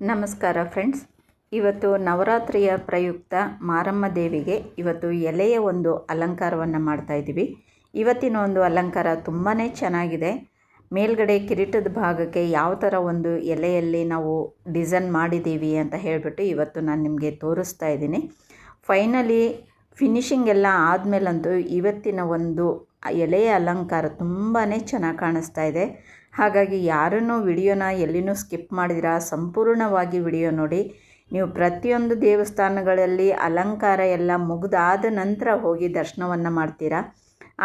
ನಮಸ್ಕಾರ ಫ್ರೆಂಡ್ಸ್. ಇವತ್ತು ನವರಾತ್ರಿಯ ಪ್ರಯುಕ್ತ ಮಾರಮ್ಮ ದೇವಿಗೆ ಇವತ್ತು ಎಲೆಯ ಒಂದು ಅಲಂಕಾರವನ್ನು ಮಾಡ್ತಾ ಇದ್ದೀವಿ. ಇವತ್ತಿನ ಒಂದು ಅಲಂಕಾರ ತುಂಬಾ ಚೆನ್ನಾಗಿದೆ. ಮೇಲ್ಗಡೆ ಕಿರೀಟದ ಭಾಗಕ್ಕೆ ಯಾವ ಥರ ಒಂದು ಎಲೆಯಲ್ಲಿ ನಾವು ಡಿಸೈನ್ ಮಾಡಿದ್ದೀವಿ ಅಂತ ಹೇಳಿಬಿಟ್ಟು ಇವತ್ತು ನಾನು ನಿಮಗೆ ತೋರಿಸ್ತಾ ಇದ್ದೀನಿ. ಫೈನಲಿ ಫಿನಿಷಿಂಗ್ ಎಲ್ಲ ಆದಮೇಲಂತೂ ಇವತ್ತಿನ ಒಂದು ಎಲೆಯ ಅಲಂಕಾರ ತುಂಬಾ ಚೆನ್ನಾಗಿ ಕಾಣಿಸ್ತಾ ಇದೆ. ಹಾಗಾಗಿ ಯಾರನ್ನೂ ವಿಡಿಯೋನ ಎಲ್ಲಿನೂ ಸ್ಕಿಪ್ ಮಾಡಿದಿರಾ, ಸಂಪೂರ್ಣವಾಗಿ ವಿಡಿಯೋ ನೋಡಿ. ನೀವು ಪ್ರತಿಯೊಂದು ದೇವಸ್ಥಾನಗಳಲ್ಲಿ ಅಲಂಕಾರ ಎಲ್ಲ ಮುಗಿದಾದ ನಂತರ ಹೋಗಿ ದರ್ಶನವನ್ನು ಮಾಡ್ತೀರಾ?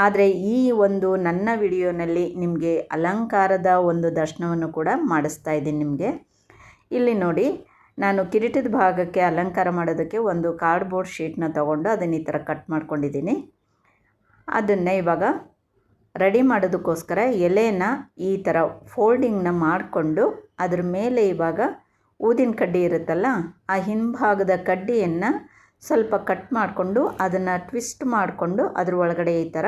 ಆದರೆ ಈ ಒಂದು ನನ್ನ ವಿಡಿಯೋನಲ್ಲಿ ನಿಮಗೆ ಅಲಂಕಾರದ ಒಂದು ದರ್ಶನವನ್ನು ಕೂಡ ಮಾಡಿಸ್ತಾ ಇದ್ದೀನಿ ನಿಮಗೆ. ಇಲ್ಲಿ ನೋಡಿ, ನಾನು ಕಿರೀಟದ ಭಾಗಕ್ಕೆ ಅಲಂಕಾರ ಮಾಡೋದಕ್ಕೆ ಒಂದು ಕಾರ್ಡ್ಬೋರ್ಡ್ ಶೀಟ್ನ ತೊಗೊಂಡು ಅದನ್ನು ಈ ಥರ ಕಟ್ ಮಾಡ್ಕೊಂಡಿದ್ದೀನಿ. ಅದನ್ನು ಇವಾಗ ರೆಡಿ ಮಾಡೋದಕ್ಕೋಸ್ಕರ ಎಲೆನ ಈ ಥರ ಫೋಲ್ಡಿಂಗ್ನ ಮಾಡಿಕೊಂಡು ಅದ್ರ ಮೇಲೆ ಇವಾಗ ಊದಿನ ಕಡ್ಡಿ ಇರುತ್ತಲ್ಲ, ಆ ಹಿಂಭಾಗದ ಕಡ್ಡಿಯನ್ನು ಸ್ವಲ್ಪ ಕಟ್ ಮಾಡಿಕೊಂಡು ಅದನ್ನು ಟ್ವಿಸ್ಟ್ ಮಾಡಿಕೊಂಡು ಅದ್ರ ಒಳಗಡೆ ಈ ಥರ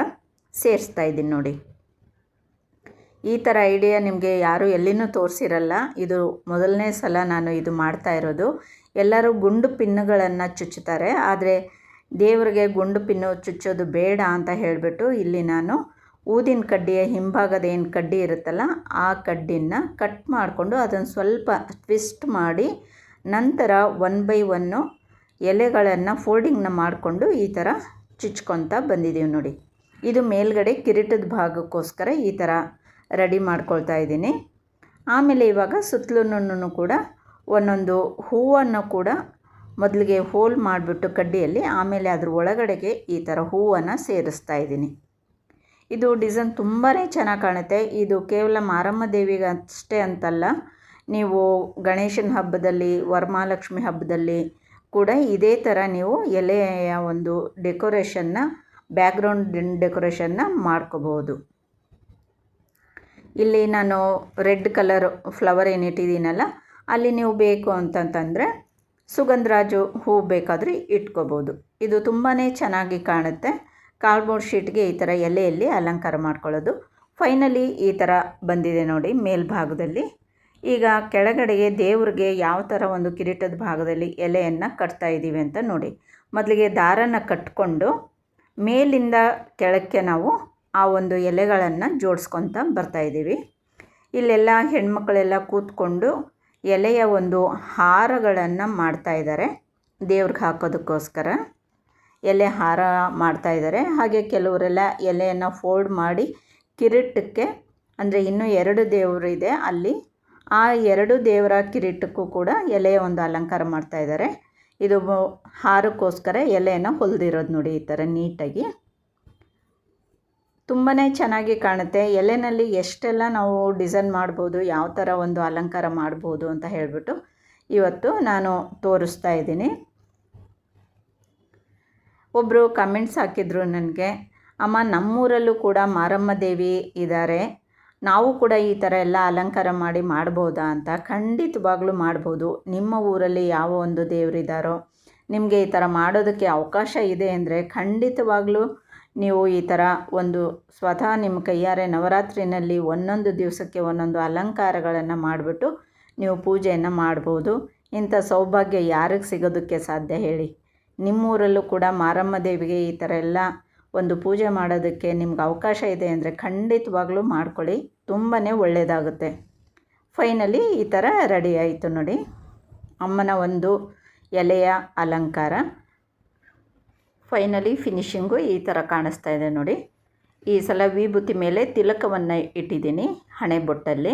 ಸೇರಿಸ್ತಾ ಇದ್ದೀನಿ ನೋಡಿ. ಈ ಥರ ಐಡಿಯಾ ನಿಮಗೆ ಯಾರೂ ಎಲ್ಲಿನೂ ತೋರಿಸಿರಲ್ಲ. ಇದು ಮೊದಲನೇ ಸಲ ನಾನು ಇದು ಮಾಡ್ತಾ ಇರೋದು. ಎಲ್ಲರೂ ಗುಂಡು ಪಿನ್ನುಗಳನ್ನು ಚುಚ್ಚುತ್ತಾರೆ. ಆದರೆ ದೇವರಿಗೆ ಗುಂಡು ಪಿನ್ನು ಚುಚ್ಚೋದು ಬೇಡ ಅಂತ ಹೇಳಿಬಿಟ್ಟು ಇಲ್ಲಿ ನಾನು ಊದಿನ ಕಡ್ಡಿಯ ಹಿಂಭಾಗದ ಏನು ಕಡ್ಡಿ ಇರುತ್ತಲ್ಲ, ಆ ಕಡ್ಡಿನ ಕಟ್ ಮಾಡಿಕೊಂಡು ಅದನ್ನು ಸ್ವಲ್ಪ ಟ್ವಿಸ್ಟ್ ಮಾಡಿ ನಂತರ ಒನ್ ಬೈ ಒನ್ನು ಎಲೆಗಳನ್ನು ಫೋಲ್ಡಿಂಗ್ನ ಮಾಡಿಕೊಂಡು ಈ ಥರ ಚುಚ್ಕೊತ ಬಂದಿದ್ದೀವಿ ನೋಡಿ. ಇದು ಮೇಲ್ಗಡೆ ಕಿರೀಟದ ಭಾಗಕ್ಕೋಸ್ಕರ ಈ ಥರ ರೆಡಿ ಮಾಡ್ಕೊಳ್ತಾ ಇದ್ದೀನಿ. ಆಮೇಲೆ ಇವಾಗ ಸುತ್ತಲೂ ಕೂಡ ಒಂದೊಂದು ಹೂವನ್ನು ಕೂಡ ಮೊದಲಿಗೆ ಹೋಲ್ ಮಾಡಿಬಿಟ್ಟು ಕಡ್ಡಿಯಲ್ಲಿ, ಆಮೇಲೆ ಅದ್ರ ಒಳಗಡೆಗೆ ಈ ಥರ ಹೂವನ್ನು ಸೇರಿಸ್ತಾ ಇದ್ದೀನಿ. ಇದು ಡಿಸೈನ್ ತುಂಬಾ ಚೆನ್ನಾಗಿ ಕಾಣುತ್ತೆ. ಇದು ಕೇವಲ ಮಾರಮ್ಮ ದೇವಿಗೆ ಅಷ್ಟೇ ಅಂತಲ್ಲ. ನೀವು ಗಣೇಶನ ಹಬ್ಬದಲ್ಲಿ, ವರಮಹಾಲಕ್ಷ್ಮಿ ಹಬ್ಬದಲ್ಲಿ ಕೂಡ ಇದೇ ಥರ ನೀವು ಎಲೆಯ ಒಂದು ಡೆಕೋರೇಷನ್ನ ಬ್ಯಾಕ್ಗ್ರೌಂಡ್ ಡೆಕೋರೇಷನ್ನ ಮಾಡ್ಕೋಬೋದು ಇಲ್ಲಿ ನಾನು ರೆಡ್ ಕಲರ್ ಫ್ಲವರ್ ಏನಿಟ್ಟಿದ್ದೀನಲ್ಲ, ಅಲ್ಲಿ ನೀವು ಬೇಕು ಅಂತಂತಂದರೆ ಸುಗಂಧರಾಜು ಹೂ ಬೇಕಾದರೆ ಇಟ್ಕೋಬೋದು ಇದು ತುಂಬಾ ಚೆನ್ನಾಗಿ ಕಾಣುತ್ತೆ. ಕಾರ್ಡ್ಬೋರ್ಡ್ ಶೀಟ್ಗೆ ಈ ಥರ ಎಲೆಯಲ್ಲಿ ಅಲಂಕಾರ ಮಾಡ್ಕೊಳ್ಳೋದು. ಫೈನಲಿ ಈ ಥರ ಬಂದಿದೆ ನೋಡಿ ಮೇಲ್ಭಾಗದಲ್ಲಿ. ಈಗ ಕೆಳಗಡೆಗೆ ದೇವ್ರಿಗೆ ಯಾವ ಥರ ಒಂದು ಕಿರೀಟದ ಭಾಗದಲ್ಲಿ ಎಲೆಯನ್ನು ಕಟ್ತಾ ಇದ್ದೀವಿ ಅಂತ ನೋಡಿ. ಮೊದಲಿಗೆ ದಾರನ ಕಟ್ಕೊಂಡು ಮೇಲಿಂದ ಕೆಳಕ್ಕೆ ನಾವು ಆ ಒಂದು ಎಲೆಗಳನ್ನು ಜೋಡಿಸ್ಕೊತ ಬರ್ತಾಯಿದ್ದೀವಿ ಇಲ್ಲೆಲ್ಲ ಹೆಣ್ಮಕ್ಕಳೆಲ್ಲ ಕೂತ್ಕೊಂಡು ಎಲೆಯ ಒಂದು ಹಾರಗಳನ್ನು ಮಾಡ್ತಾಯಿದ್ದಾರೆ ದೇವ್ರಿಗೆ ಹಾಕೋದಕ್ಕೋಸ್ಕರ. ಎಲೆ ಹಾರ ಮಾಡ್ತಾಯಿದ್ದಾರೆ ಹಾಗೆ ಕೆಲವರೆಲ್ಲ ಎಲೆಯನ್ನು ಫೋಲ್ಡ್ ಮಾಡಿ ಕಿರೀಟಕ್ಕೆ, ಅಂದರೆ ಇನ್ನೂ ಎರಡು ದೇವರು ಇದೆ ಅಲ್ಲಿ. ಆ ಎರಡು ದೇವರ ಕಿರೀಟಕ್ಕೂ ಕೂಡ ಎಲೆಯ ಒಂದು ಅಲಂಕಾರ ಮಾಡ್ತಾಯಿದ್ದಾರೆ ಇದು ಹಾರಕ್ಕೋಸ್ಕರ ಎಲೆಯನ್ನು ಹೊಲಿದಿರೋದು ನೋಡಿ ಈ ಥರ ನೀಟಾಗಿ. ತುಂಬಾ ಚೆನ್ನಾಗಿ ಕಾಣುತ್ತೆ. ಎಲೆನಲ್ಲಿ ಎಷ್ಟೆಲ್ಲ ನಾವು ಡಿಸೈನ್ ಮಾಡ್ಬೋದು, ಯಾವ ಥರ ಒಂದು ಅಲಂಕಾರ ಮಾಡ್ಬೋದು ಅಂತ ಹೇಳಿಬಿಟ್ಟು ಇವತ್ತು ನಾನು ತೋರಿಸ್ತಾ ಇದ್ದೀನಿ. ಒಬ್ಬರು ಕಮೆಂಟ್ಸ್ ಹಾಕಿದರು ನನಗೆ, ಅಮ್ಮ, ನಮ್ಮೂರಲ್ಲೂ ಕೂಡ ಮಾರಮ್ಮ ದೇವಿ ಇದ್ದಾರೆ ನಾವು ಕೂಡ ಈ ಥರ ಎಲ್ಲ ಅಲಂಕಾರ ಮಾಡಿ ಮಾಡ್ಬೋದಾ ಅಂತ ಖಂಡಿತವಾಗ್ಲೂ ಮಾಡ್ಬೋದು. ನಿಮ್ಮ ಊರಲ್ಲಿ ಯಾವ ಒಂದು ದೇವರಿದ್ದಾರೋ ನಿಮಗೆ ಈ ಥರ ಮಾಡೋದಕ್ಕೆ ಅವಕಾಶ ಇದೆ ಅಂದರೆ ಖಂಡಿತವಾಗ್ಲೂ ನೀವು ಈ ಥರ ಒಂದು ಸ್ವತಃ ನಿಮ್ಮ ಕೈಯಾರೆ ನವರಾತ್ರಿನಲ್ಲಿ ಒಂದೊಂದು ದಿವಸಕ್ಕೆ ಒಂದೊಂದು ಅಲಂಕಾರಗಳನ್ನು ಮಾಡಿಬಿಟ್ಟು ನೀವು ಪೂಜೆಯನ್ನು ಮಾಡ್ಬೋದು. ಇಂಥ ಸೌಭಾಗ್ಯ ಯಾರಿಗೆ ಸಿಗೋದಕ್ಕೆ ಸಾಧ್ಯ ಹೇಳಿ? ನಿಮ್ಮೂರಲ್ಲೂ ಕೂಡ ಮಾರಮ್ಮ ದೇವಿಗೆ ಈ ಥರ ಎಲ್ಲ ಒಂದು ಪೂಜೆ ಮಾಡೋದಕ್ಕೆ ನಿಮ್ಗೆ ಅವಕಾಶ ಇದೆ ಅಂದರೆ ಖಂಡಿತವಾಗ್ಲೂ ಮಾಡ್ಕೊಳ್ಳಿ. ತುಂಬಾ ಒಳ್ಳೆಯದಾಗುತ್ತೆ. ಫೈನಲಿ ಈ ಥರ ರೆಡಿ ಆಯಿತು ನೋಡಿ. ಅಮ್ಮನ ಒಂದು ಎಲೆಯ ಅಲಂಕಾರ. ಫೈನಲಿ ಫಿನಿಶಿಂಗು ಈ ಥರ ಕಾಣಿಸ್ತಾ ಇದೆ ನೋಡಿ. ಈ ಸಲ ವಿಭೂತಿ ಮೇಲೆ ತಿಲಕವನ್ನು ಇಟ್ಟಿದ್ದೀನಿ ಹಣೆ ಬೊಟ್ಟಲ್ಲಿ.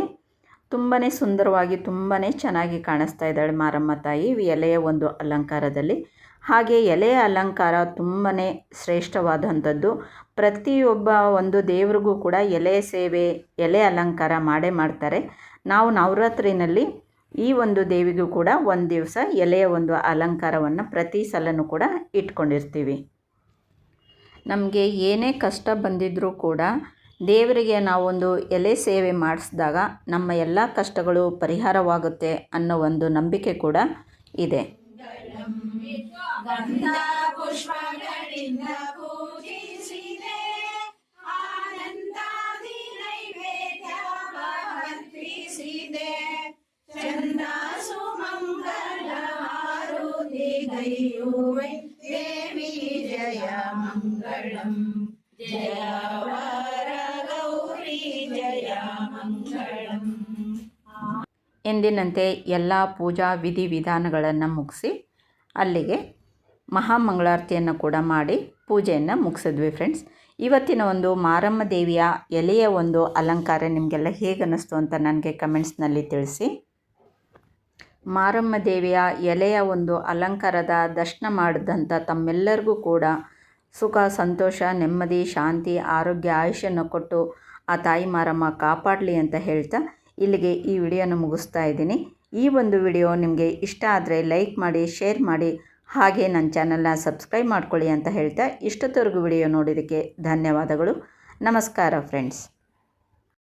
ತುಂಬಾ ಸುಂದರವಾಗಿ ತುಂಬಾ ಚೆನ್ನಾಗಿ ಕಾಣಿಸ್ತಾ ಇದ್ದಾಳೆ ಮಾರಮ್ಮ ತಾಯಿ ಎಲೆಯ ಒಂದು ಅಲಂಕಾರದಲ್ಲಿ. ಹಾಗೆ ಎಲೆ ಅಲಂಕಾರ ತುಂಬಾ ಶ್ರೇಷ್ಠವಾದಂಥದ್ದು. ಪ್ರತಿಯೊಬ್ಬ ಒಂದು ದೇವ್ರಿಗೂ ಕೂಡ ಎಲೆ ಸೇವೆ, ಎಲೆ ಅಲಂಕಾರ ಮಾಡೇ ಮಾಡ್ತಾರೆ. ನಾವು ನವರಾತ್ರಿನಲ್ಲಿ ಈ ಒಂದು ದೇವಿಗೂ ಕೂಡ ಒಂದು ದಿವಸ ಎಲೆಯ ಒಂದು ಅಲಂಕಾರವನ್ನು ಪ್ರತಿ ಸಲನೂ ಕೂಡ ಇಟ್ಕೊಂಡಿರ್ತೀವಿ. ನಮಗೆ ಏನೇ ಕಷ್ಟ ಬಂದಿದ್ದರೂ ಕೂಡ ದೇವರಿಗೆ ನಾವೊಂದು ಎಲೆ ಸೇವೆ ಮಾಡಿಸಿದಾಗ ನಮ್ಮ ಎಲ್ಲ ಕಷ್ಟಗಳು ಪರಿಹಾರವಾಗುತ್ತೆ ಅನ್ನೋ ಒಂದು ನಂಬಿಕೆ ಕೂಡ ಇದೆ. ಗಂಧ ಪುಷ್ಪಗಳಿಂದ ಪೂಜಿಸಿದೆ. ಆನಂದಾದಿ ನೈವೇದ್ಯ ಚಂದ ಸುಮಂಗಲ ಆರುತಿ ಗೈಯುವೆ ದೇವಿ ಜಯ ಮಂಗಳಂ. ಜಯ ವರ ಗೌರಿ ಜಯ ಮಂಗಳಂ. ಎಂದಿನಂತೆ ಎಲ್ಲ ಪೂಜಾ ವಿಧಿ ವಿಧಾನಗಳನ್ನು ಮುಗಿಸಿ ಅಲ್ಲಿಗೆ ಮಹಾಮಂಗಳಾರತಿಯನ್ನು ಕೂಡ ಮಾಡಿ ಪೂಜೆಯನ್ನು ಮುಗಿಸಿದ್ವಿ ಫ್ರೆಂಡ್ಸ್ ಇವತ್ತಿನ ಒಂದು ಮಾರಮ್ಮ ದೇವಿಯ ಎಲೆಯ ಒಂದು ಅಲಂಕಾರ ನಿಮಗೆಲ್ಲ ಹೇಗೆ ಅನ್ನಿಸ್ತು ಅಂತ ನನಗೆ ಕಮೆಂಟ್ಸ್ನಲ್ಲಿ ತಿಳಿಸಿ. ಮಾರಮ್ಮ ದೇವಿಯ ಎಲೆಯ ಒಂದು ಅಲಂಕಾರದ ದರ್ಶನ ಮಾಡಿದಂಥ ತಮ್ಮೆಲ್ಲರಿಗೂ ಕೂಡ ಸುಖ, ಸಂತೋಷ, ನೆಮ್ಮದಿ, ಶಾಂತಿ, ಆರೋಗ್ಯ ಆಯುಷ್ಯನ್ನು ಕೊಟ್ಟು ಆ ತಾಯಿ ಮಾರಮ್ಮ ಕಾಪಾಡಲಿ ಅಂತ ಹೇಳ್ತಾ ಇಲ್ಲಿಗೆ ಈ ವಿಡಿಯೋನ ಮುಗಿಸ್ತಾ ಇದ್ದೀನಿ. ಈ ಒಂದು ವಿಡಿಯೋ ನಿಮಗೆ ಇಷ್ಟ ಆದರೆ ಲೈಕ್ ಮಾಡಿ, ಶೇರ್ ಮಾಡಿ, ಹಾಗೆ ನನ್ನ ಚಾನಲ್ನ ಸಬ್ಸ್ಕ್ರೈಬ್ ಮಾಡ್ಕೊಳ್ಳಿ ಅಂತ ಹೇಳ್ತಾ ಇಷ್ಟೊತ್ತವರೆಗೂ ವಿಡಿಯೋ ನೋಡಿದ್ದಕ್ಕೆ ಧನ್ಯವಾದಗಳು. ನಮಸ್ಕಾರ ಫ್ರೆಂಡ್ಸ್.